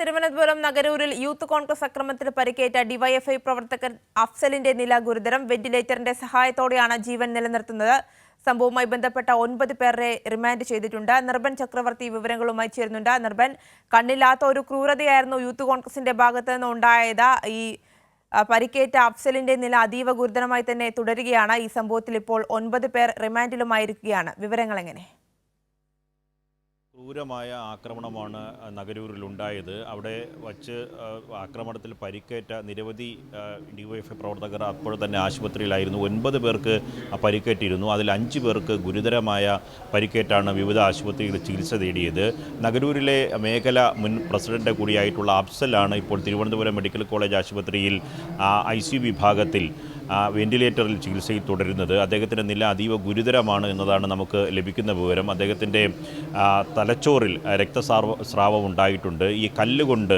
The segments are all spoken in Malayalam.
തിരുവനന്തപുരം നഗരൂരിൽ യൂത്ത് കോൺഗ്രസ് അക്രമത്തിൽ പരിക്കേറ്റ ഡിവൈഎഫ്ഐ പ്രവർത്തകൻ അഫ്സലിന്റെ നില ഗുരുതരം. വെന്റിലേറ്ററിന്റെ സഹായത്തോടെയാണ് ജീവൻ നിലനിർത്തുന്നത്. സംഭവവുമായി ബന്ധപ്പെട്ട ഒൻപത് പേരെ റിമാൻഡ് ചെയ്തിട്ടുണ്ട്. നിർബൻ ചക്രവർത്തി വിവരങ്ങളുമായി ചേരുന്നുണ്ട്. നിർബൻ കണ്ണില്ലാത്ത ഒരു ക്രൂരതയായിരുന്നു യൂത്ത് കോൺഗ്രസിന്റെ ഭാഗത്ത് നിന്ന് ഉണ്ടായത്. ഈ പരിക്കേറ്റ അഫ്സലിന്റെ നില അതീവ ഗുരുതരമായി തന്നെ തുടരുകയാണ്. ഈ സംഭവത്തിൽ ഇപ്പോൾ ഒൻപത് പേർ റിമാൻഡിലുമായിരിക്കുകയാണ്. വിവരങ്ങൾ എങ്ങനെ ക്രൂരമായ ആക്രമണമാണ് നഗരൂരിൽ ഉണ്ടായത് അവിടെ വച്ച് ആക്രമണത്തിൽ പരിക്കേറ്റ നിരവധി ഡിവൈഎഫ്ഐ പ്രവർത്തകർ അപ്പോൾ തന്നെ ആശുപത്രിയിലായിരുന്നു. ഒൻപത് പേർക്ക് പരിക്കേറ്റിരുന്നു. അതിൽ അഞ്ച് പേർക്ക് ഗുരുതരമായ പരിക്കേറ്റാണ് വിവിധ ആശുപത്രിയിൽ ചികിത്സ തേടിയത്. നഗരൂരിലെ മേഖല മുൻ പ്രസിഡന്റ് കൂടിയായിട്ടുള്ള അഫ്സലാണ് ഇപ്പോൾ തിരുവനന്തപുരം മെഡിക്കൽ കോളേജ് ആശുപത്രിയിൽ ഐ വിഭാഗത്തിൽ ആ, വെന്റിലേറ്ററിൽ ചികിത്സയിൽ തുടരുന്നത്. അദ്ദേഹത്തിന്റെ നില അതീവ ഗുരുതരമാണ് എന്നതാണ് നമുക്ക് ലഭിക്കുന്ന വിവരം. അദ്ദേഹത്തിന്റെ തലച്ചോറിൽ രക്തസ്രാവ സ്രാവം ഉണ്ടായിട്ടുണ്ട്. ഈ കല്ലുകൊണ്ട്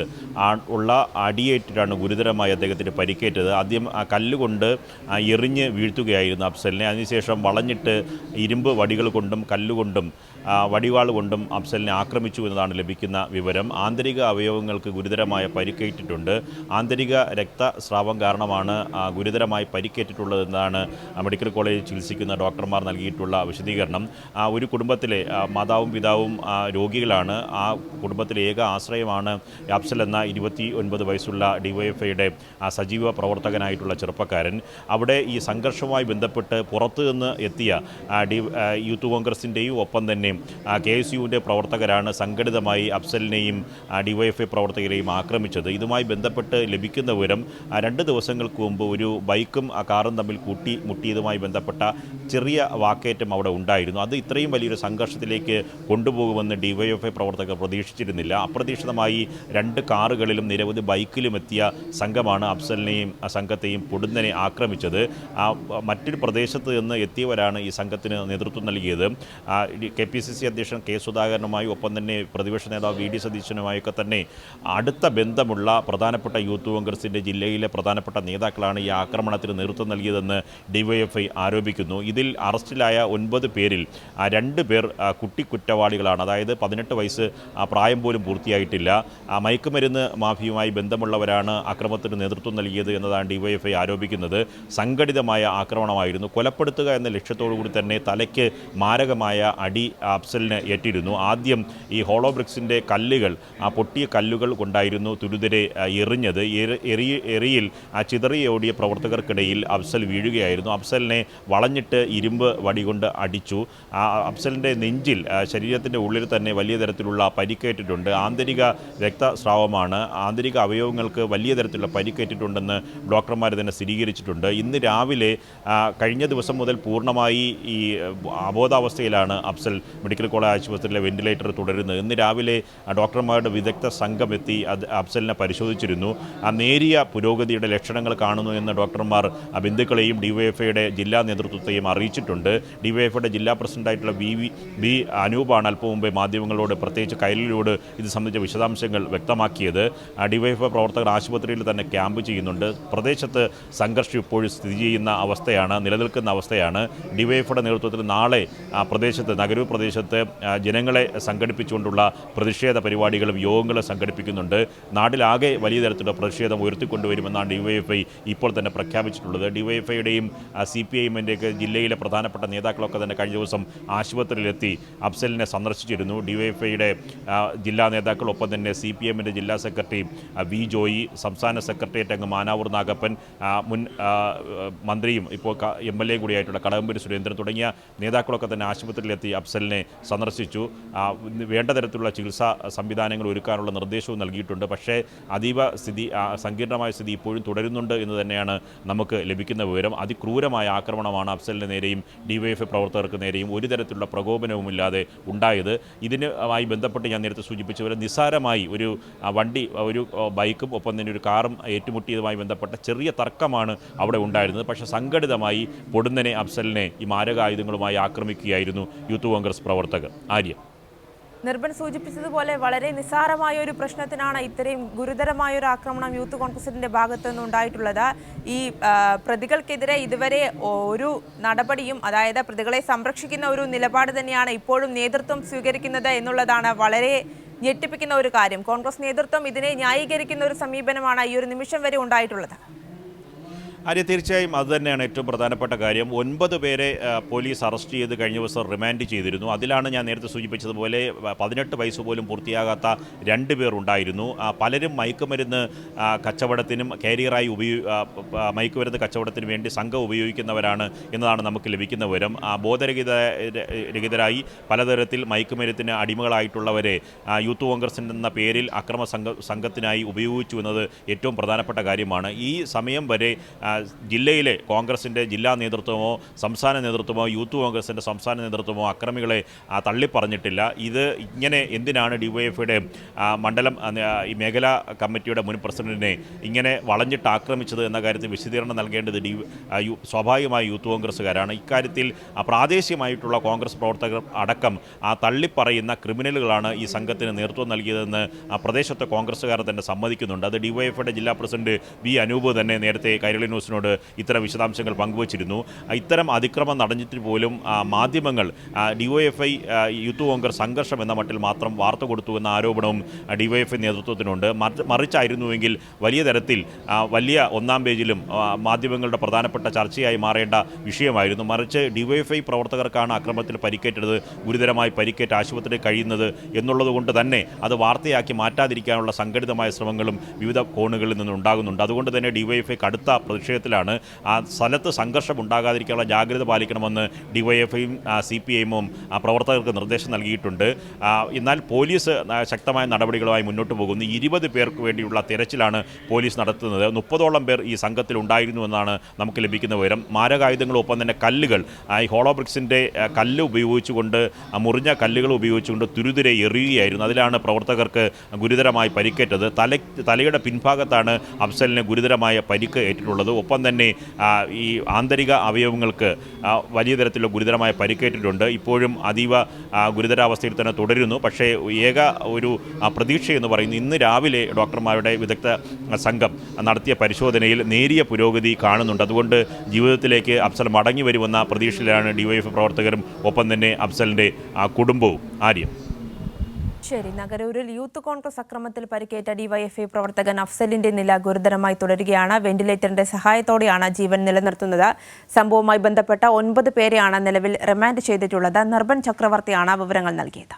ഉള്ള അടിയേറ്റിട്ടാണ് ഗുരുതരമായി അദ്ദേഹത്തിന് പരിക്കേറ്റത്. ആദ്യം ആ കല്ലുകൊണ്ട് എറിഞ്ഞ് വീഴ്ത്തുകയായിരുന്നു അഫ്സലിനെ. അതിനുശേഷം വളഞ്ഞിട്ട് ഇരുമ്പ് വടികൾ കൊണ്ടും കല്ലുകൊണ്ടും വടിവാൾ കൊണ്ടും അഫ്സലിനെ ആക്രമിച്ചു എന്നതാണ് ലഭിക്കുന്ന വിവരം. ആന്തരിക അവയവങ്ങൾക്ക് ഗുരുതരമായ പരിക്കേറ്റിട്ടുണ്ട്. ആന്തരിക രക്തസ്രാവം കാരണമാണ് ഗുരുതരമായി ഗുരുതരമായി പരിക്കേറ്റിട്ടുള്ളതെന്നാണ് മെഡിക്കൽ കോളേജിൽ ചികിത്സിക്കുന്ന ഡോക്ടർമാർ നൽകിയിട്ടുള്ള വിശദീകരണം. ആ, ഒരു കുടുംബത്തിലെ മാതാവും പിതാവും രോഗികളാണ് ആ കുടുംബത്തിലെ ഏക ആശ്രയമാണ് യാപ്സൽ എന്ന ഇരുപത്തി ഒൻപത് വയസ്സുള്ള ഡിവൈഎഫ്ഐയുടെ സജീവ പ്രവർത്തകനായിട്ടുള്ള ചെറുപ്പക്കാരൻ. അവിടെ ഈ സംഘർഷവുമായി ബന്ധപ്പെട്ട് പുറത്തു നിന്ന് എത്തിയ ഡി യൂത്ത് കോൺഗ്രസിന്റെയും ഒപ്പം തന്നെ കെ എസ് യുവിന്റെ പ്രവർത്തകരാണ് സംഘടിതമായി അഫ്സലിനെയും ഡിവൈഎഫ്ഐ പ്രവർത്തകരെയും ആക്രമിച്ചത്. ഇതുമായി ബന്ധപ്പെട്ട് ലഭിക്കുന്ന വിവരം രണ്ട് ദിവസങ്ങൾക്ക് മുമ്പ് ഒരു ബൈക്കും ആ കാറും തമ്മിൽ കൂട്ടി മുട്ടിയതുമായി ബന്ധപ്പെട്ട ചെറിയ വാക്കേറ്റം അവിടെ ഉണ്ടായിരുന്നു. അത് ഇത്രയും വലിയൊരു സംഘർഷത്തിലേക്ക് കൊണ്ടുപോകുമെന്ന് ഡിവൈഎഫ്ഐ പ്രവർത്തകർ പ്രതീക്ഷിച്ചിരുന്നില്ല. അപ്രതീക്ഷിതമായി രണ്ട് കാറുകളിലും നിരവധി ബൈക്കിലും എത്തിയ സംഘമാണ് അഫ്സലിനെയും സംഘത്തെയും പൊടുന്നനെ ആക്രമിച്ചത്. ആ മറ്റൊരു പ്രദേശത്ത് നിന്ന് എത്തിയവരാണ് ഈ സംഘത്തിന് നേതൃത്വം നൽകിയത്. കെ പി സി സി അധ്യക്ഷൻ കെ സുധാകരനുമായി ഒപ്പം തന്നെ പ്രതിപക്ഷ നേതാവ് വി ഡി സതീശനുമായൊക്കെ തന്നെ അടുത്ത ബന്ധമുള്ള പ്രധാനപ്പെട്ട യൂത്ത് കോൺഗ്രസിന്റെ ജില്ലയിലെ പ്രധാനപ്പെട്ട നേതാക്കളാണ് ഈ ആക്രമണത്തിന് നേതൃത്വം നൽകിയതെന്ന് ഡിവൈഎഫ്ഐ ആരോപിക്കുന്നു. ഇതിൽ അറസ്റ്റിലായ ഒൻപത് പേരിൽ രണ്ട് പേർ കുട്ടിക്കുറ്റവാളികളാണ്. കുട്ടി കുറ്റവാളികളാണ് അതായത് പതിനെട്ട് വയസ്സ് പ്രായം പോലും പൂർത്തിയായിട്ടില്ല. മയക്കുമരുന്ന് മാഫിയുമായി ബന്ധമുള്ളവരാണ് അക്രമത്തിന് നേതൃത്വം നൽകിയത് എന്നതാണ് ഡിവൈഎഫ്ഐ ആരോപിക്കുന്നത്. സംഘടിതമായ ആക്രമണമായിരുന്നു. കൊലപ്പെടുത്തുക എന്ന ലക്ഷ്യത്തോടു കൂടി തന്നെ തലയ്ക്ക് മാരകമായ അടി അഫ്സലിന് ഏറ്റിരുന്നു. ആദ്യം ഈ ഹോളോ ബ്രിക്സിന്റെ കല്ലുകൾ ആ പൊട്ടിയ കല്ലുകൾ കൊണ്ടായിരുന്നു തുരുതരെ എറിഞ്ഞത്. എറി- എറി എറിയിൽ ആ ചിതറിയോടിയ പ്രവർത്തകർക്കിടയിൽ അഫ്സൽ വീഴുകയായിരുന്നു. അഫ്സലിനെ വളഞ്ഞിട്ട് ഇരുമ്പ് വടി കൊണ്ട് അടിച്ചു. ആ അഫ്സലിന്റെ നെഞ്ചിൽ ശരീരത്തിന്റെ ഉള്ളിൽ തന്നെ വലിയ തരത്തിലുള്ള പരിക്കേറ്റിട്ടുണ്ട്. ആന്തരിക രക്തസ്രാവമാണ്. ആന്തരിക അവയവങ്ങൾക്ക് വലിയ തരത്തിലുള്ള പരിക്കേറ്റിട്ടുണ്ടെന്ന് ഡോക്ടർമാർ തന്നെ സ്ഥിരീകരിച്ചിട്ടുണ്ട്. ഇന്ന് രാവിലെ കഴിഞ്ഞ ദിവസം മുതൽ പൂർണമായി ഈ അബോധാവസ്ഥയിലാണ് അഫ്സൽ മെഡിക്കൽ കോളേജ് ആശുപത്രിയിലെ വെന്റിലേറ്റർ തുടരുന്നത്. ഇന്ന് രാവിലെ ഡോക്ടർമാരുടെ വിദഗ്ധ സംഘം എത്തി അത് അഫ്സലിനെ പരിശോധിച്ചിരുന്നു. ആ നേരിയ പുരോഗതിയുടെ ലക്ഷണങ്ങൾ കാണുന്നു എന്ന് ഡോക്ടർമാർ ആ, ഡിവൈഎഫ്ഐയുടെ ജില്ലാ നേതൃത്വത്തെയും അറിയിച്ചിട്ടുണ്ട്. ഡിവൈഎഫ്ഐയുടെ ജില്ലാ പ്രസിഡന്റായിട്ടുള്ള വി വി ബി അനൂപാണ് അല്പം മുമ്പേ മാധ്യമങ്ങളോട് പ്രത്യേകിച്ച് കൈരളിയോട് ഇത് സംബന്ധിച്ച വിശദാംശങ്ങൾ വ്യക്തമാക്കിയത്. ഡിവൈഎഫ്ഐ പ്രവർത്തകർ ആശുപത്രിയിൽ തന്നെ ക്യാമ്പ് ചെയ്യുന്നുണ്ട്. പ്രദേശത്ത് സംഘർഷം ഇപ്പോഴും സ്ഥിതി ചെയ്യുന്ന അവസ്ഥയാണ് നിലനിൽക്കുന്ന അവസ്ഥയാണ്. ഡിവൈഎഫ്ഐയുടെ നേതൃത്വത്തിൽ നാളെ ആ, പ്രദേശത്ത് നഗരൂർ പ്രദേശത്ത് ജനങ്ങളെ സംഘടിപ്പിച്ചുകൊണ്ടുള്ള പ്രതിഷേധ പരിപാടികളും യോഗങ്ങളും സംഘടിപ്പിക്കുന്നുണ്ട്. നാട്ടിലാകെ വലിയ തരത്തിലുള്ള പ്രതിഷേധം ഉയർത്തിക്കൊണ്ടുവരുമെന്നാണ് ഡിവൈഎഫ്ഐ ഇപ്പോൾ തന്നെ പ്രഖ്യാപിച്ചിട്ടുള്ളത് ഡിവൈഎഫ്ഐയുടെയും സി പി ഐ ജില്ലയിലെ പ്രധാനപ്പെട്ട നേതാക്കളൊക്കെ തന്നെ കഴിഞ്ഞ ദിവസം ആശുപത്രിയിലെത്തി അഫ്സലിനെ സന്ദർശിച്ചിരുന്നു. ഡിവൈഎഫ്ഐയുടെ ജില്ലാ നേതാക്കളൊപ്പം തന്നെ സി പി എമ്മിന്റെ ജില്ലാ സെക്രട്ടറി വി ജോയി സംസ്ഥാന സെക്രട്ടേറിയറ്റ് അംഗം മാനാവൂർ നാഗപ്പൻ മുൻ മന്ത്രിയും ഇപ്പോൾ എം എൽ എ കൂടിയായിട്ടുള്ള കടകംപള്ളി സുരേന്ദ്രൻ തുടങ്ങിയ നേതാക്കളൊക്കെ തന്നെ ആശുപത്രിയിലെത്തി അഫ്സലിനെ സന്ദർശിച്ചു. വേണ്ട തരത്തിലുള്ള ചികിത്സാ സംവിധാനങ്ങൾ ഒരുക്കാനുള്ള നിർദ്ദേശവും നൽകിയിട്ടുണ്ട്. പക്ഷേ അതീവ സ്ഥിതി സങ്കീർണമായ സ്ഥിതി ഇപ്പോഴും തുടരുന്നുണ്ട് എന്ന് തന്നെയാണ് നമുക്ക് ലഭിക്കുന്ന വിവരം അതിക്രൂരമായ ആക്രമണമാണ് അഫ്സലിന് നേരെയും ഡിവൈഎഫ് പ്രവർത്തകർക്ക് നേരെയും ഒരു തരത്തിലുള്ള പ്രകോപനവുമില്ലാതെ ഉണ്ടായത്. ഇതിനുമായി ബന്ധപ്പെട്ട് ഞാൻ നേരത്തെ സൂചിപ്പിച്ച പോലെ നിസ്സാരമായി ഒരു വണ്ടി ഒരു ബൈക്കും ഒപ്പം തന്നെ ഒരു കാറും ഏറ്റുമുട്ടിയതുമായി ബന്ധപ്പെട്ട ചെറിയ തർക്കമാണ് അവിടെ ഉണ്ടായിരുന്നത്. പക്ഷേ സംഘടിതമായി പൊടുന്നനെ അഫ്സലിനെ ഈ മാരകായുധങ്ങളുമായി ആക്രമിക്കുകയായിരുന്നു യൂത്ത് കോൺഗ്രസ് പ്രവർത്തകർ. ആര്യ. നിർബൻ സൂചിപ്പിച്ചതുപോലെ വളരെ നിസ്സാരമായ ഒരു പ്രശ്നത്തിനാണ് ഇത്രയും ഗുരുതരമായ ഒരു ആക്രമണം യൂത്ത് കോൺഗ്രസിന്റെ ഭാഗത്തു നിന്ന് ഉണ്ടായിട്ടുള്ളത്. ഈ പ്രതികൾക്കെതിരെ ഇതുവരെ ഒരു നടപടിയും അതായത് പ്രതികളെ സംരക്ഷിക്കുന്ന ഒരു നിലപാട് തന്നെയാണ് ഇപ്പോഴും നേതൃത്വം സ്വീകരിക്കുന്നത് എന്നുള്ളതാണ് വളരെ ഞെട്ടിപ്പിക്കുന്ന ഒരു കാര്യം. കോൺഗ്രസ് നേതൃത്വം ഇതിനെ ന്യായീകരിക്കുന്ന ഒരു സമീപനമാണ് ഈ ഒരു നിമിഷം വരെ ഉണ്ടായിട്ടുള്ളത്. ആര്യ തീർച്ചയായും അത് തന്നെയാണ് ഏറ്റവും പ്രധാനപ്പെട്ട കാര്യം. ഒൻപത് പേരെ പോലീസ് അറസ്റ്റ് ചെയ്ത് കഴിഞ്ഞ ദിവസം റിമാൻഡ് ചെയ്തിരുന്നു. അതിലാണ് ഞാൻ നേരത്തെ സൂചിപ്പിച്ചതുപോലെ പതിനെട്ട് വയസ്സ് പോലും പൂർത്തിയാകാത്ത രണ്ട് പേർ ഉണ്ടായിരുന്നു. പലരും മയക്കുമരുന്ന് കച്ചവടത്തിനും കാരിയറായി ഉപയോ മയക്കുമരുന്ന് കച്ചവടത്തിനും വേണ്ടി സംഘം ഉപയോഗിക്കുന്നവരാണ് എന്നതാണ് നമുക്ക് ലഭിക്കുന്ന വിവരം. ബോധരഹിത രഹിതരായി പലതരത്തിൽ മയക്കുമരുത്തിന് അടിമകളായിട്ടുള്ളവരെ യൂത്ത് കോൺഗ്രസ് എന്ന പേരിൽ അക്രമ സംഘ സംഘത്തിനായി ഉപയോഗിച്ചു എന്നത് ഏറ്റവും പ്രധാനപ്പെട്ട കാര്യമാണ്. ഈ സമയം വരെ ജില്ലയിലെ കോൺഗ്രസിന്റെ ജില്ലാ നേതൃത്വമോ സംസ്ഥാന നേതൃത്വമോ യൂത്ത് കോൺഗ്രസിന്റെ സംസ്ഥാന നേതൃത്വമോ അക്രമികളെ തള്ളിപ്പറഞ്ഞിട്ടില്ല. ഇത് ഇങ്ങനെ എന്തിനാണ് ഡിവൈഎഫ്ഐയുടെ മണ്ഡലം ഈ മേഖലാ കമ്മിറ്റിയുടെ മുൻ പ്രസിഡന്റിനെ ഇങ്ങനെ വളഞ്ഞിട്ട് ആക്രമിച്ചത് എന്ന കാര്യത്തിൽ വിശദീകരണം നൽകേണ്ടത് ഡി സ്വാഭാവികമായി യൂത്ത് കോൺഗ്രസ്സുകാരാണ്. ഇക്കാര്യത്തിൽ പ്രാദേശികമായിട്ടുള്ള കോൺഗ്രസ് പ്രവർത്തകർ അടക്കം ആ തള്ളിപ്പറയുന്ന ക്രിമിനലുകളാണ് ഈ സംഘത്തിന് നേതൃത്വം നൽകിയതെന്ന് പ്രദേശത്തെ കോൺഗ്രസ്സുകാർ തന്നെ സമ്മതിക്കുന്നുണ്ട്. അത് ഡിവൈഎഫ്ഐയുടെ ജില്ലാ പ്രസിഡന്റ് വി അനൂപ് തന്നെ നേരത്തെ കൈരളി ന്യൂസിനോട് ഇത്തരം വിശദാംശങ്ങൾ പങ്കുവച്ചിരുന്നു. ഇത്തരം അതിക്രമം നടന്നിട്ട് പോലും മാധ്യമങ്ങൾ ഡിവൈഎഫ്ഐ യൂത്ത് കോൺഗ്രസ് സംഘർഷം എന്ന മട്ടിൽ മാത്രം വാർത്ത കൊടുത്തു എന്ന ആരോപണവും ഡിവൈഎഫ്ഐ നേതൃത്വത്തിനുണ്ട്. മറി- മറിച്ചായിരുന്നുവെങ്കിൽ വലിയ തരത്തിൽ വലിയ ഒന്നാം പേജിലും മാധ്യമങ്ങളുടെ പ്രധാനപ്പെട്ട ചർച്ചയായി മാറേണ്ട വിഷയമായിരുന്നു. മറിച്ച് ഡിവൈഎഫ്ഐ പ്രവർത്തകർക്കാണ് അക്രമത്തിൽ പരിക്കേറ്റത് ഗുരുതരമായി പരിക്കേറ്റ് ആശുപത്രിയിൽ കഴിയുന്നത് എന്നുള്ളതുകൊണ്ട് തന്നെ അത് വാർത്തയാക്കി മാറ്റാതിരിക്കാനുള്ള സംഘടിതമായ ശ്രമങ്ങളും വിവിധ കോണുകളിൽ നിന്നുണ്ടാകുന്നുണ്ട്. അതുകൊണ്ട് തന്നെ ഡിവൈഎഫ്ഐ കടുത്ത പ്രതിഷേധത്തിലാണ് ആ സ്ഥലത്ത് സംഘർഷം ഉണ്ടാകാതിരിക്കാനുള്ള ജാഗ്രത പാലിക്കണമെന്ന് ഡിവൈഎഫ്ഐയും സി പി ഐമും പ്രവർത്തകർക്ക് നിർദ്ദേശം നൽകിയിട്ടുണ്ട്. എന്നാൽ പോലീസ് ശക്തമായ നടപടികളുമായി മുന്നോട്ട് പോകുന്നു. ഇരുപത് പേർക്ക് വേണ്ടിയുള്ള തിരച്ചിലാണ് പോലീസ് നടത്തുന്നത്. മുപ്പതോളം പേർ ഈ സംഘത്തിൽ ഉണ്ടായിരുന്നു എന്നാണ് നമുക്ക് ലഭിക്കുന്ന വിവരം. മാരകായുധങ്ങളൊപ്പം തന്നെ കല്ലുകൾ ഈ ഹോളോ ബ്രിക്സിന്റെ കല്ല് ഉപയോഗിച്ചുകൊണ്ട് മുറിഞ്ഞ കല്ലുകൾ ഉപയോഗിച്ചുകൊണ്ട് തുരുതിരെ എറിയുകയായിരുന്നു. അതിലാണ് പ്രവർത്തകർക്ക് ഗുരുതരമായി പരിക്കേറ്റത്. തല തലയുടെ പിൻഭാഗത്താണ് അഫ്സലിന് ഗുരുതരമായ പരിക്ക് ഏറ്റിട്ടുള്ളത്. ഒപ്പം തന്നെ ഈ ആന്തരിക അവയവങ്ങൾക്ക് വലിയ തരത്തിലുള്ള ഗുരുതരമായ പരിക്കേറ്റിട്ടുണ്ട്. ഇപ്പോഴും അതീവ ഗുരുതരാവസ്ഥയിൽ തന്നെ തുടരുന്നു. പക്ഷേ ഏക ഒരു പ്രതീക്ഷ എന്ന് പറയുന്നത് ഇന്ന് രാവിലെ ഡോക്ടർമാരുടെ വിദഗ്ധ സംഘം നടത്തിയ പരിശോധനയിൽ നേരിയ പുരോഗതി കാണുന്നുണ്ട്. അതുകൊണ്ട് ജീവിതത്തിലേക്ക് അഫ്സൽ മടങ്ങി വരുമെന്ന പ്രതീക്ഷയിലാണ് ഡിവൈഎഫ് പ്രവർത്തകരും ഒപ്പം തന്നെ അഫ്സലിന്റെ കുടുംബവും. ആര്യം? ശരി നഗരൂരിൽ യൂത്ത് കോൺഗ്രസ് അക്രമത്തിൽ പരിക്കേറ്റ ഡിവൈഎഫ്ഐ പ്രവർത്തകൻ അഫ്സലിന്റെ നില ഗുരുതരമായി തുടരുകയാണ്. വെന്റിലേറ്ററിന്റെ സഹായത്തോടെയാണ് ജീവൻ നിലനിർത്തുന്നത്. സംഭവവുമായി ബന്ധപ്പെട്ട ഒൻപത് പേരെയാണ് നിലവിൽ റിമാൻഡ് ചെയ്തിട്ടുള്ളത്. നിർബൻ ചക്രവർത്തിയാണ് വിവരങ്ങൾ നൽകിയത്.